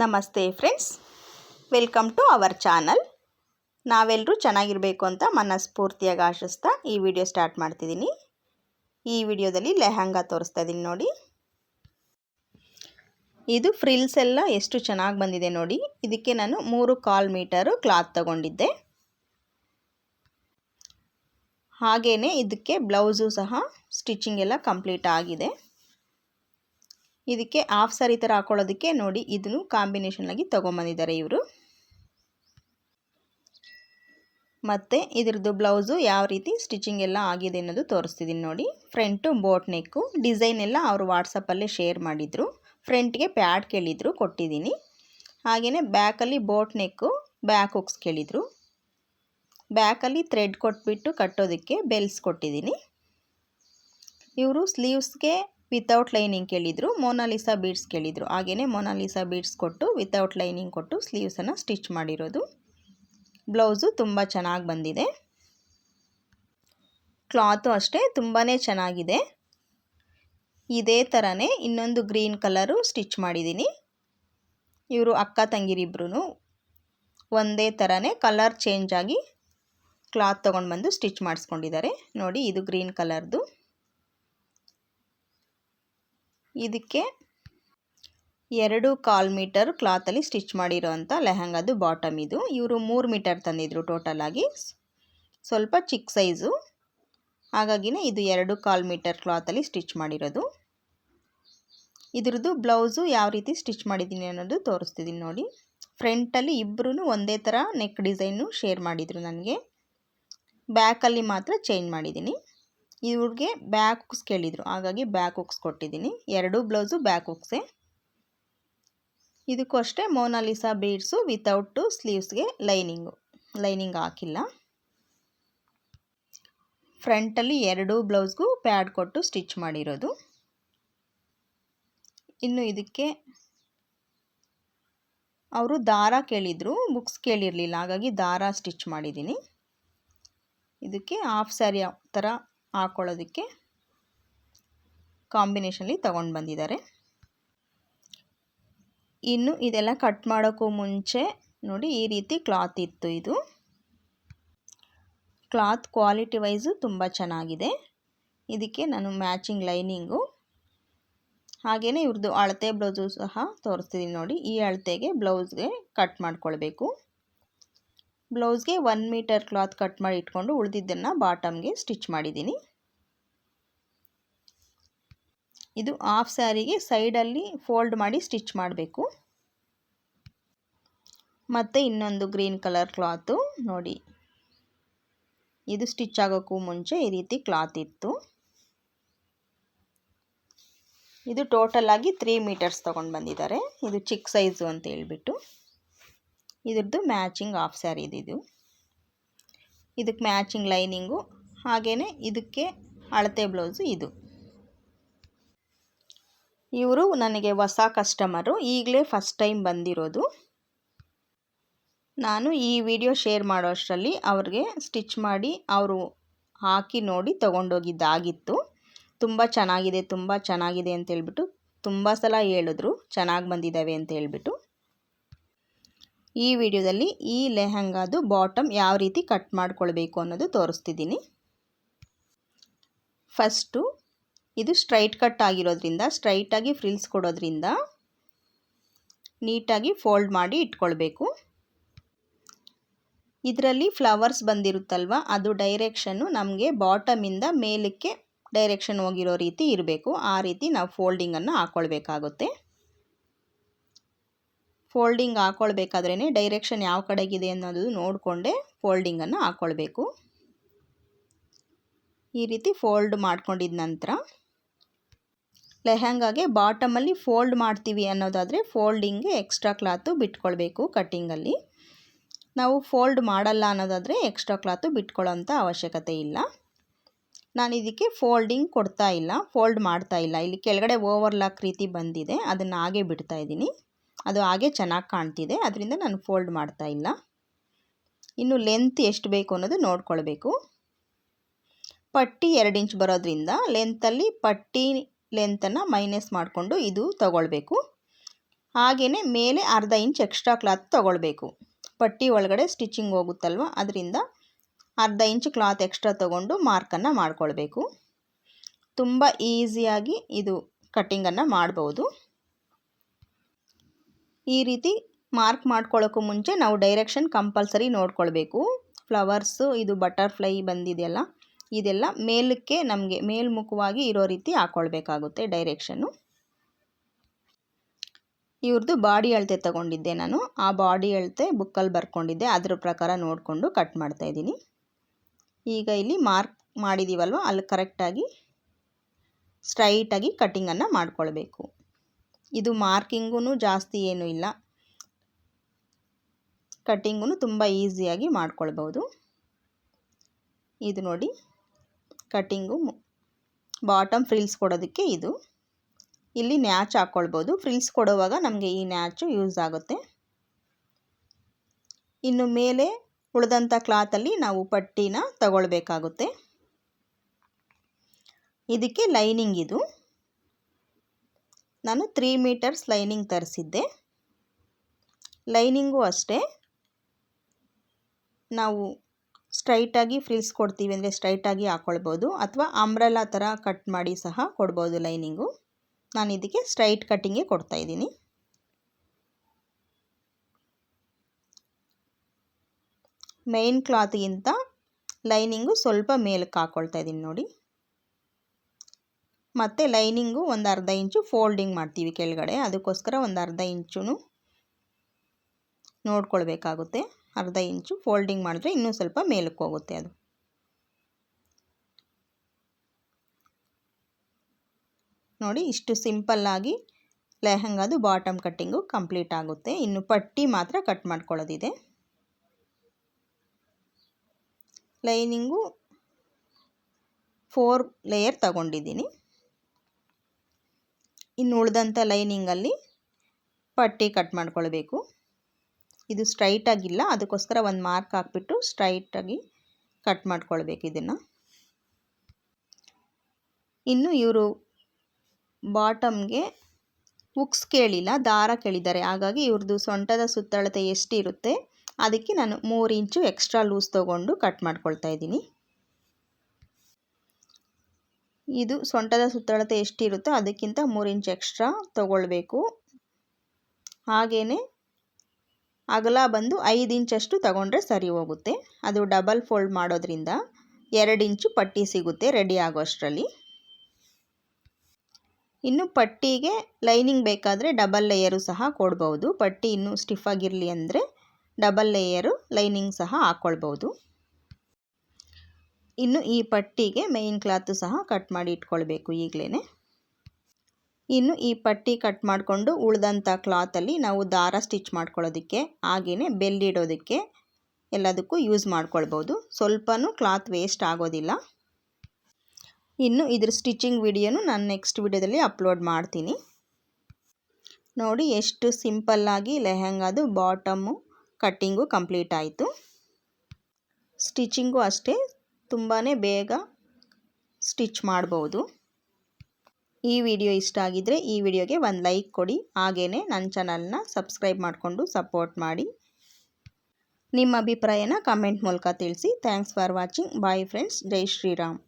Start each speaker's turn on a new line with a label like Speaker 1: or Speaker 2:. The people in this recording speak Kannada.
Speaker 1: ನಮಸ್ತೆ friends. Welcome to our channel. ನಾವೆಲ್ಲರೂ ಚೆನ್ನಾಗಿರಬೇಕು ಅಂತ ಮನಸ್ಫೂರ್ತಿಯಾಗಿ ಆಶಿಸ್ತಾ ಈ ವಿಡಿಯೋ ಸ್ಟಾರ್ಟ್ ಮಾಡ್ತಿದ್ದೀನಿ. ಈ ವಿಡಿಯೋದಲ್ಲಿ ಲೆಹಂಗಾ ತೋರಿಸ್ತಾ ಇದ್ದೀನಿ ನೋಡಿ. ಇದು ಫ್ರಿಲ್ಸ್ ಎಲ್ಲ ಎಷ್ಟು ಚೆನ್ನಾಗಿ ಬಂದಿದೆ ನೋಡಿ. ಇದಕ್ಕೆ ನಾನು ಮೂರು ಕಾಲ್ ಮೀಟರು ಕ್ಲಾತ್ ತಗೊಂಡಿದ್ದೆ. ಹಾಗೆಯೇ ಇದಕ್ಕೆ ಬ್ಲೌಸು ಸಹ ಸ್ಟಿಚಿಂಗ್ ಎಲ್ಲ ಕಂಪ್ಲೀಟ್ ಆಗಿದೆ. ಇದಕ್ಕೆ ಹಾಫ್ ಸಾರಿ ಥರ ಹಾಕೊಳ್ಳೋದಕ್ಕೆ ನೋಡಿ, ಇದನ್ನು ಕಾಂಬಿನೇಷನ್ ಆಗಿ ತೊಗೊಂಬಂದಿದ್ದಾರೆ ಇವರು. ಮತ್ತು ಇದ್ರದ್ದು ಬ್ಲೌಸು ಯಾವ ರೀತಿ ಸ್ಟಿಚಿಂಗ್ ಎಲ್ಲ ಆಗಿದೆ ಅನ್ನೋದು ತೋರಿಸ್ತಿದ್ದೀನಿ ನೋಡಿ. ಫ್ರಂಟು ಬೋಟ್ ನೆಕ್ಕು ಡಿಸೈನ್ ಎಲ್ಲ ಅವರು ವಾಟ್ಸಪ್ಪಲ್ಲೇ ಶೇರ್ ಮಾಡಿದರು. ಫ್ರಂಟ್ಗೆ ಪ್ಯಾಡ್ ಕೇಳಿದರು ಕೊಟ್ಟಿದ್ದೀನಿ ಹಾಗೆಯೇ ಬ್ಯಾಕಲ್ಲಿ ಬೋಟ್ ನೆಕ್ಕು ಬ್ಯಾಕ್ ಹುಕ್ಸ್ ಕೇಳಿದರು. ಬ್ಯಾಕಲ್ಲಿ ಥ್ರೆಡ್ ಕೊಟ್ಬಿಟ್ಟು ಕಟ್ಟೋದಕ್ಕೆ ಬೆಲ್ಸ್ ಕೊಟ್ಟಿದ್ದೀನಿ ಇವರು ಸ್ಲೀವ್ಸ್ಗೆ ವಿತೌಟ್ ಲೈನಿಂಗ್ ಕೇಳಿದರು ಮೋನಾಲಿಸಾ ಬೀಡ್ಸ್ ಕೇಳಿದರು. ಹಾಗೆಯೇ ಮೋನಾಲಿಸಾ ಬೀಡ್ಸ್ ಕೊಟ್ಟು ವಿತೌಟ್ ಲೈನಿಂಗ್ ಕೊಟ್ಟು ಸ್ಲೀವ್ಸನ್ನು ಸ್ಟಿಚ್ ಮಾಡಿರೋದು. ಬ್ಲೌಸು ತುಂಬ ಚೆನ್ನಾಗಿ ಬಂದಿದೆ. ಕ್ಲಾತು ಅಷ್ಟೇ ತುಂಬಾ ಚೆನ್ನಾಗಿದೆ. ಇದೇ ಥರನೇ ಇನ್ನೊಂದು ಗ್ರೀನ್ ಕಲರು ಸ್ಟಿಚ್ ಮಾಡಿದ್ದೀನಿ ಇವರು ಅಕ್ಕ ತಂಗಿರಿಬ್ರು ಒಂದೇ ಥರನೇ ಕಲರ್ ಚೇಂಜ್ ಆಗಿ ಕ್ಲಾತ್ ತೊಗೊಂಡು ಬಂದು ಸ್ಟಿಚ್ ಮಾಡಿಸ್ಕೊಂಡಿದ್ದಾರೆ. ನೋಡಿ, ಇದು ಗ್ರೀನ್ ಕಲರ್ದು. ಇದಕ್ಕೆ ಎರಡು ಕಾಲ್ ಮೀಟರ್ ಕ್ಲಾತಲ್ಲಿ ಸ್ಟಿಚ್ ಮಾಡಿರೋ ಅಂಥ ಲೆಹಂಗಾದು ಬಾಟಮ್ ಇದು. ಇವರು ಮೂರು ಮೀಟರ್ ತಂದಿದ್ರು ಟೋಟಲಾಗಿ ಸ್ವಲ್ಪ ಚಿಕ್ಕ ಸೈಜು. ಹಾಗಾಗಿನೇ ಇದು ಎರಡು ಕಾಲ್ ಮೀಟರ್ ಕ್ಲಾತಲ್ಲಿ ಸ್ಟಿಚ್ ಮಾಡಿರೋದು. ಇದ್ರದ್ದು ಬ್ಲೌಸು ಯಾವ ರೀತಿ ಸ್ಟಿಚ್ ಮಾಡಿದ್ದೀನಿ ಅನ್ನೋದು ತೋರಿಸ್ತಿದ್ದೀನಿ ನೋಡಿ. ಫ್ರಂಟಲ್ಲಿ ಇಬ್ಬರೂ ಒಂದೇ ಥರ ನೆಕ್ ಡಿಸೈನು ಶೇರ್ ಮಾಡಿದರು ನನಗೆ. ಬ್ಯಾಕಲ್ಲಿ ಮಾತ್ರ ಚೇಂಜ್ ಮಾಡಿದ್ದೀನಿ ಇವ್ರಿಗೆ ಬ್ಯಾಕ್ ಹುಕ್ಸ್ ಕೇಳಿದರು. ಹಾಗಾಗಿ ಬ್ಯಾಕ್ ಹುಕ್ಸ್ ಕೊಟ್ಟಿದ್ದೀನಿ. ಎರಡೂ ಬ್ಲೌಸು ಬ್ಯಾಕ್ ಹುಕ್ಸೇ. ಇದಕ್ಕೂ ಅಷ್ಟೇ ಮೋನಾಲಿಸಾ ಬೀಡ್ಸು ವಿತೌಟು ಸ್ಲೀವ್ಸ್ಗೆ ಲೈನಿಂಗು ಲೈನಿಂಗ್ ಹಾಕಿಲ್ಲ. ಫ್ರಂಟಲ್ಲಿ ಎರಡೂ ಬ್ಲೌಸ್ಗೂ ಪ್ಯಾಡ್ ಕೊಟ್ಟು ಸ್ಟಿಚ್ ಮಾಡಿರೋದು. ಇನ್ನು ಇದಕ್ಕೆ ಅವರು ದಾರ ಕೇಳಿದರು. ಬುಕ್ಸ್ ಕೇಳಿರಲಿಲ್ಲ. ಹಾಗಾಗಿ ದಾರ ಸ್ಟಿಚ್ ಮಾಡಿದ್ದೀನಿ. ಇದಕ್ಕೆ ಹಾಫ್ ಸ್ಯಾರಿ ಥರ ಹಾಕ್ಕೊಳ್ಳೋದಕ್ಕೆ ಕಾಂಬಿನೇಷನಲ್ಲಿ ತೊಗೊಂಡು ಬಂದಿದ್ದಾರೆ. ಇನ್ನು ಇದೆಲ್ಲ ಕಟ್ ಮಾಡೋಕ್ಕೂ ಮುಂಚೆ ನೋಡಿ ಈ ರೀತಿ ಕ್ಲಾತ್ ಇತ್ತು ಇದು. ಕ್ಲಾತ್ ಕ್ವಾಲಿಟಿ ವೈಸು ತುಂಬ ಚೆನ್ನಾಗಿದೆ. ಇದಕ್ಕೆ ನಾನು ಮ್ಯಾಚಿಂಗ್ ಲೈನಿಂಗು ಹಾಗೆಯೇ ಇವ್ರದ್ದು ಅಳತೆ ಬ್ಲೌಸು ಸಹ ತೋರಿಸ್ತಿದ್ದೀನಿ ನೋಡಿ, ಈ ಅಳತೆಗೆ ಬ್ಲೌಸ್ಗೆ ಕಟ್ ಮಾಡ್ಕೊಳ್ಬೇಕು. ಬ್ಲೌಸ್ಗೆ ಒನ್ ಮೀಟರ್ ಕ್ಲಾತ್ ಕಟ್ ಮಾಡಿ ಇಟ್ಕೊಂಡು ಉಳಿದಿದ್ದನ್ನು ಬಾಟಮ್ಗೆ ಸ್ಟಿಚ್ ಮಾಡಿದ್ದೀನಿ. ಇದು ಹಾಫ್ ಸ್ಯಾರಿಗೆ ಸೈಡಲ್ಲಿ ಫೋಲ್ಡ್ ಮಾಡಿ ಸ್ಟಿಚ್ ಮಾಡಬೇಕು. ಮತ್ತು ಇನ್ನೊಂದು ಗ್ರೀನ್ ಕಲರ್ ಕ್ಲಾತು ನೋಡಿ. ಇದು ಸ್ಟಿಚ್ ಆಗೋಕ್ಕೂ ಮುಂಚೆ ಈ ರೀತಿ ಕ್ಲಾತ್ ಇತ್ತು. ಇದು ಟೋಟಲ್ ಆಗಿ ತ್ರೀ ಮೀಟರ್ಸ್ ತೊಗೊಂಡು ಬಂದಿದ್ದಾರೆ. ಇದು ಚಿಕ್ಕ ಸೈಜು ಅಂತ ಹೇಳ್ಬಿಟ್ಟು. ಇದ್ರದ್ದು ಮ್ಯಾಚಿಂಗ್ ಆಫ್ ಸ್ಯಾರಿ ಇದು ಇದಕ್ಕೆ ಮ್ಯಾಚಿಂಗ್ ಲೈನಿಂಗು ಹಾಗೆಯೇ ಇದಕ್ಕೆ ಅಳತೆ ಬ್ಲೌಸು ಇದು. ಇವರು ನನಗೆ ಹೊಸ ಕಸ್ಟಮರು, ಈಗಲೇ ಫಸ್ಟ್ ಟೈಮ್ ಬಂದಿರೋದು. ನಾನು ಈ ವಿಡಿಯೋ ಶೇರ್ ಮಾಡೋ ಅಷ್ಟರಲ್ಲಿ ಅವ್ರಿಗೆ ಸ್ಟಿಚ್ ಮಾಡಿ ಅವರು ಹಾಕಿ ನೋಡಿ ತೊಗೊಂಡೋಗಿದ್ದಾಗಿತ್ತು. ತುಂಬ ಚೆನ್ನಾಗಿದೆ ತುಂಬ ಚೆನ್ನಾಗಿದೆ ಅಂತ ಹೇಳ್ಬಿಟ್ಟು ತುಂಬ ಸಲ ಹೇಳಿದ್ರು, ಚೆನ್ನಾಗಿ ಬಂದಿದ್ದಾವೆ ಅಂತ ಹೇಳ್ಬಿಟ್ಟು ಈ ವಿಡಿಯೋದಲ್ಲಿ ಈ ಲೆಹಂಗಾದು ಬಾಟಮ್ ಯಾವ ರೀತಿ ಕಟ್ ಮಾಡ್ಕೊಳ್ಬೇಕು ಅನ್ನೋದು ತೋರಿಸ್ತಿದ್ದೀನಿ. ಫಸ್ಟು ಇದು ಸ್ಟ್ರೈಟ್ ಕಟ್ ಆಗಿರೋದ್ರಿಂದ ಸ್ಟ್ರೈಟಾಗಿ ಫ್ರಿಲ್ಸ್ ಕೊಡೋದ್ರಿಂದ ನೀಟಾಗಿ ಫೋಲ್ಡ್ ಮಾಡಿ ಇಟ್ಕೊಳ್ಬೇಕು. ಇದರಲ್ಲಿ ಫ್ಲವರ್ಸ್ ಬಂದಿರುತ್ತಲ್ವ, ಅದು ಡೈರೆಕ್ಷನ್ನು ನಮಗೆ ಬಾಟಮಿಂದ ಮೇಲಕ್ಕೆ ಡೈರೆಕ್ಷನ್ ಹೋಗಿರೋ ರೀತಿ ಇರಬೇಕು. ಆ ರೀತಿ ನಾವು ಫೋಲ್ಡಿಂಗನ್ನು ಹಾಕ್ಕೊಳ್ಬೇಕಾಗುತ್ತೆ ಫೋಲ್ಡಿಂಗ್ ಹಾಕ್ಕೊಳ್ಬೇಕಾದ್ರೇ ಡೈರೆಕ್ಷನ್ ಯಾವ ಕಡೆಗಿದೆ ಅನ್ನೋದು ನೋಡಿಕೊಂಡೇ ಫೋಲ್ಡಿಂಗನ್ನು ಹಾಕ್ಕೊಳ್ಬೇಕು ಈ ರೀತಿ ಫೋಲ್ಡ್ ಮಾಡ್ಕೊಂಡಿದ ನಂತರ ಲೆಹಂಗಾಗೆ ಬಾಟಮಲ್ಲಿ ಫೋಲ್ಡ್ ಮಾಡ್ತೀವಿ ಅನ್ನೋದಾದರೆ ಫೋಲ್ಡಿಂಗ್ಗೆ ಎಕ್ಸ್ಟ್ರಾ ಕ್ಲಾತು ಬಿಟ್ಕೊಳ್ಬೇಕು ಕಟ್ಟಿಂಗಲ್ಲಿ. ನಾವು ಫೋಲ್ಡ್ ಮಾಡಲ್ಲ ಅನ್ನೋದಾದರೆ ಎಕ್ಸ್ಟ್ರಾ ಕ್ಲಾತು ಬಿಟ್ಕೊಳ್ಳೋಂಥ ಅವಶ್ಯಕತೆ ಇಲ್ಲ. ನಾನು ಇದಕ್ಕೆ ಫೋಲ್ಡಿಂಗ್ ಕೊಡ್ತಾ ಇಲ್ಲ, ಫೋಲ್ಡ್ ಮಾಡ್ತಾ ಇಲ್ಲ. ಇಲ್ಲಿ ಕೆಳಗಡೆ ಓವರ್ಲಾಕ್ ರೀತಿ ಬಂದಿದೆ, ಅದನ್ನು ಹಾಗೆ ಬಿಡ್ತಾ ಇದ್ದೀನಿ. ಅದು ಹಾಗೆ ಚೆನ್ನಾಗಿ ಕಾಣ್ತಿದೆ, ಅದರಿಂದ ನಾನು ಫೋಲ್ಡ್ ಮಾಡ್ತಾ ಇಲ್ಲ. ಇನ್ನು ಲೆಂತ್ ಎಷ್ಟು ಬೇಕು ಅನ್ನೋದು ನೋಡ್ಕೊಳ್ಬೇಕು. ಪಟ್ಟಿ ಎರಡು ಇಂಚ್ ಬರೋದ್ರಿಂದ ಲೆಂತಲ್ಲಿ ಪಟ್ಟಿ ಲೆಂತನ್ನು ಮೈನಸ್ ಮಾಡಿಕೊಂಡು ಇದು ತಗೊಳ್ಬೇಕು. ಹಾಗೆಯೇ ಮೇಲೆ ಅರ್ಧ ಇಂಚ್ ಎಕ್ಸ್ಟ್ರಾ ಕ್ಲಾತ್ ತೊಗೊಳ್ಬೇಕು. ಪಟ್ಟಿ ಒಳಗಡೆ ಸ್ಟಿಚಿಂಗ್ ಹೋಗುತ್ತಲ್ವ, ಅದರಿಂದ ಅರ್ಧ ಇಂಚ್ ಕ್ಲಾತ್ ಎಕ್ಸ್ಟ್ರಾ ತೊಗೊಂಡು ಮಾರ್ಕನ್ನು ಮಾಡ್ಕೊಳ್ಬೇಕು. ತುಂಬ ಈಸಿಯಾಗಿ ಇದು ಕಟ್ಟಿಂಗನ್ನು ಮಾಡ್ಬೋದು. ಈ ರೀತಿ ಮಾರ್ಕ್ ಮಾಡ್ಕೊಳ್ಳೋಕ್ಕೂ ಮುಂಚೆ ನಾವು ಡೈರೆಕ್ಷನ್ ಕಂಪಲ್ಸರಿ ನೋಡ್ಕೊಳ್ಬೇಕು. ಫ್ಲವರ್ಸು, ಇದು ಬಟರ್ಫ್ಲೈ ಬಂದಿದೆಯಲ್ಲ, ಇದೆಲ್ಲ ಮೇಲಕ್ಕೆ ನಮಗೆ ಮೇಲ್ಮುಖವಾಗಿ ಇರೋ ರೀತಿ ಹಾಕ್ಕೊಳ್ಬೇಕಾಗುತ್ತೆ ಡೈರೆಕ್ಷನ್ನು. ಇವ್ರದ್ದು ಬಾಡಿ ಅಳತೆ ತಗೊಂಡಿದ್ದೆ ನಾನು. ಆ ಬಾಡಿ ಅಳತೆ ಬುಕ್ಕಲ್ಲಿ ಬರ್ಕೊಂಡಿದ್ದೆ. ಅದ್ರ ಪ್ರಕಾರ ನೋಡಿಕೊಂಡು ಕಟ್ ಮಾಡ್ತಾಯಿದ್ದೀನಿ ಈಗ ಇಲ್ಲಿ ಮಾರ್ಕ್ ಮಾಡಿದ್ದೀವಲ್ವ ಅಲ್ಲಿ ಕರೆಕ್ಟಾಗಿ, ಸ್ಟ್ರೈಟಾಗಿ ಕಟ್ಟಿಂಗನ್ನು ಮಾಡ್ಕೊಳ್ಬೇಕು. ಇದು ಮಾರ್ಕಿಂಗೂ ಜಾಸ್ತಿ ಏನೂ ಇಲ್ಲ. ಕಟ್ಟಿಂಗೂ ತುಂಬ ಈಸಿಯಾಗಿ ಮಾಡ್ಕೊಳ್ಬೋದು. ಇದು ನೋಡಿ, ಕಟ್ಟಿಂಗು ಬಾಟಮ್ ಫ್ರಿಲ್ಸ್ ಕೊಡೋದಕ್ಕೆ ಇದು. ಇಲ್ಲಿ ನ್ಯಾಚ್ ಹಾಕ್ಕೊಳ್ಬೋದು ಫ್ರಿಲ್ಸ್ ಕೊಡುವಾಗ ನಮಗೆ ಈ ನ್ಯಾಚು ಯೂಸ್ ಆಗುತ್ತೆ. ಇನ್ನು ಮೇಲೆ ಉಳಿದಂಥ ಕ್ಲಾತಲ್ಲಿ ನಾವು ಪಟ್ಟಿನ ತಗೊಳ್ಬೇಕಾಗುತ್ತೆ. ಇದಕ್ಕೆ ಲೈನಿಂಗ್ ಇದು. ನಾನು ತ್ರೀ ಮೀಟರ್ಸ್ ಲೈನಿಂಗ್ ತರಿಸಿದ್ದೆ. ಲೈನಿಂಗು ಅಷ್ಟೇ. ನಾವು ಸ್ಟ್ರೈಟಾಗಿ ಫ್ರಿಲ್ಸ್ ಕೊಡ್ತೀವಿ ಅಂದರೆ ಸ್ಟ್ರೈಟಾಗಿ ಹಾಕ್ಕೊಳ್ಬೋದು ಅಥವಾ ಅಂಬ್ರಲ್ಲ ಥರ ಕಟ್ ಮಾಡಿ ಸಹ ಕೊಡ್ಬೋದು ಲೈನಿಂಗು ನಾನು ಇದಕ್ಕೆ ಸ್ಟ್ರೈಟ್ ಕಟ್ಟಿಂಗೇ ಕೊಡ್ತಾಯಿದ್ದೀನಿ ಮೇಯ್ನ್ ಕ್ಲಾತ್ಗಿಂತ ಲೈನಿಂಗು ಸ್ವಲ್ಪ ಮೇಲಕ್ಕೆ ಹಾಕ್ಕೊಳ್ತಾ ಇದ್ದೀನಿ ನೋಡಿ. ಮತ್ತು ಲೈನಿಂಗು ಒಂದು ಅರ್ಧ ಇಂಚು ಫೋಲ್ಡಿಂಗ್ ಮಾಡ್ತೀವಿ ಕೆಳಗಡೆ. ಅದಕ್ಕೋಸ್ಕರ ಒಂದು ಅರ್ಧ ಇಂಚು ನೋಡ್ಕೊಳ್ಬೇಕಾಗುತ್ತೆ. ಅರ್ಧ ಇಂಚು ಫೋಲ್ಡಿಂಗ್ ಮಾಡಿದ್ರೆ ಇನ್ನೂ ಸ್ವಲ್ಪ ಮೇಲಕ್ಕೆ ಹೋಗುತ್ತೆ ಅದು. ನೋಡಿ, ಇಷ್ಟು ಸಿಂಪಲ್ಲಾಗಿ ಲೆಹಂಗಾದು ಬಾಟಮ್ ಕಟ್ಟಿಂಗು ಕಂಪ್ಲೀಟ್ ಆಗುತ್ತೆ. ಇನ್ನು ಪಟ್ಟಿ ಮಾತ್ರ ಕಟ್ ಮಾಡ್ಕೊಳ್ಳೋದಿದೆ. ಲೈನಿಂಗು ಫೋರ್ ಲೇಯರ್ ತಗೊಂಡಿದ್ದೀನಿ. ಇನ್ನು ಉಳಿದಂಥ ಲೈನಿಂಗಲ್ಲಿ ಪಟ್ಟಿ ಕಟ್ ಮಾಡ್ಕೊಳ್ಬೇಕು. ಇದು ಸ್ಟ್ರೈಟಾಗಿಲ್ಲ, ಅದಕ್ಕೋಸ್ಕರ ಒಂದು ಮಾರ್ಕ್ ಹಾಕ್ಬಿಟ್ಟು ಸ್ಟ್ರೈಟಾಗಿ ಕಟ್ ಮಾಡ್ಕೊಳ್ಬೇಕು ಇದನ್ನು. ಇನ್ನು ಇವರು ಬಾಟಮ್ಗೆ ಉಕ್ಸ್ ಕೇಳಿಲ್ಲ, ದಾರ ಕೇಳಿದ್ದಾರೆ. ಹಾಗಾಗಿ ಇವ್ರದ್ದು ಸೊಂಟದ ಸುತ್ತಳತೆ ಎಷ್ಟಿರುತ್ತೆ, ಅದಕ್ಕೆ ನಾನು ಮೂರು ಇಂಚು ಎಕ್ಸ್ಟ್ರಾ ಲೂಸ್ ತೊಗೊಂಡು ಕಟ್ ಮಾಡ್ಕೊಳ್ತಾ ಇದ್ದೀನಿ. ಇದು ಸೊಂಟದ ಸುತ್ತಳತೆ ಎಷ್ಟಿರುತ್ತೋ ಅದಕ್ಕಿಂತ ಮೂರು ಇಂಚ್ ಎಕ್ಸ್ಟ್ರಾ ತಗೊಳ್ಬೇಕು. ಹಾಗೆಯೇ ಅಗಲ ಬಂದು ಐದು ಇಂಚಷ್ಟು ತಗೊಂಡ್ರೆ ಸರಿ ಹೋಗುತ್ತೆ. ಅದು ಡಬಲ್ ಫೋಲ್ಡ್ ಮಾಡೋದ್ರಿಂದ ಎರಡು ಇಂಚು ಪಟ್ಟಿ ಸಿಗುತ್ತೆ ರೆಡಿ ಆಗೋ ಅಷ್ಟರಲ್ಲಿ ಇನ್ನು ಪಟ್ಟಿಗೆ ಲೈನಿಂಗ್ ಬೇಕಾದರೆ ಡಬಲ್ ಲೇಯರು ಸಹ ಕೊಡ್ಬೋದು. ಪಟ್ಟಿ ಇನ್ನೂ ಸ್ಟಿಫ್ ಆಗಿರಲಿ ಅಂದರೆ ಡಬಲ್ ಲೇಯರು ಲೈನಿಂಗ್ ಸಹ ಹಾಕ್ಕೊಳ್ಬೋದು ಇನ್ನು ಈ ಪಟ್ಟಿಗೆ ಮೇಯ್ನ್ ಕ್ಲಾತು ಸಹ ಕಟ್ ಮಾಡಿ ಇಟ್ಕೊಳ್ಬೇಕು ಈಗಲೇ ಇನ್ನು ಈ ಪಟ್ಟಿ ಕಟ್ ಮಾಡಿಕೊಂಡು ಉಳಿದಂಥ ಕ್ಲಾತಲ್ಲಿ ನಾವು ದಾರ ಸ್ಟಿಚ್ ಮಾಡ್ಕೊಳ್ಳೋದಕ್ಕೆ ಹಾಗೆಯೇ ಬೆಲ್ಲಿಡೋದಕ್ಕೆ ಎಲ್ಲದಕ್ಕೂ ಯೂಸ್ ಮಾಡ್ಕೊಳ್ಬೋದು. ಸ್ವಲ್ಪನೂ ಕ್ಲಾತ್ ವೇಸ್ಟ್ ಆಗೋದಿಲ್ಲ. ಇನ್ನು ಇದ್ರ ಸ್ಟಿಚಿಂಗ್ ವಿಡಿಯೋನು ನಾನು ನೆಕ್ಸ್ಟ್ ವಿಡಿಯೋದಲ್ಲಿ ಅಪ್ಲೋಡ್ ಮಾಡ್ತೀನಿ. ನೋಡಿ ಎಷ್ಟು ಸಿಂಪಲ್ಲಾಗಿ ಲೆಹೆಂಗಾದು ಬಾಟಮ್ಮು ಕಟ್ಟಿಂಗು ಕಂಪ್ಲೀಟ್ ಆಯಿತು. ಸ್ಟಿಚಿಂಗು ಅಷ್ಟೇ ತುಂಬಾ ಬೇಗ ಸ್ಟಿಚ್ ಮಾಡ್ಬೋದು. ಈ ವಿಡಿಯೋ ಇಷ್ಟ ಆಗಿದ್ದರೆ ಈ ವಿಡಿಯೋಗೆ ಒಂದು ಲೈಕ್ ಕೊಡಿ. ಹಾಗೆಯೇ ನನ್ನ ಚಾನಲ್ನ ಸಬ್ಸ್ಕ್ರೈಬ್ ಮಾಡಿಕೊಂಡು ಸಪೋರ್ಟ್ ಮಾಡಿ. ನಿಮ್ಮ ಅಭಿಪ್ರಾಯನ ಕಮೆಂಟ್ ಮೂಲಕ ತಿಳಿಸಿ. Thanks for watching. Bye friends. Jai Shriram.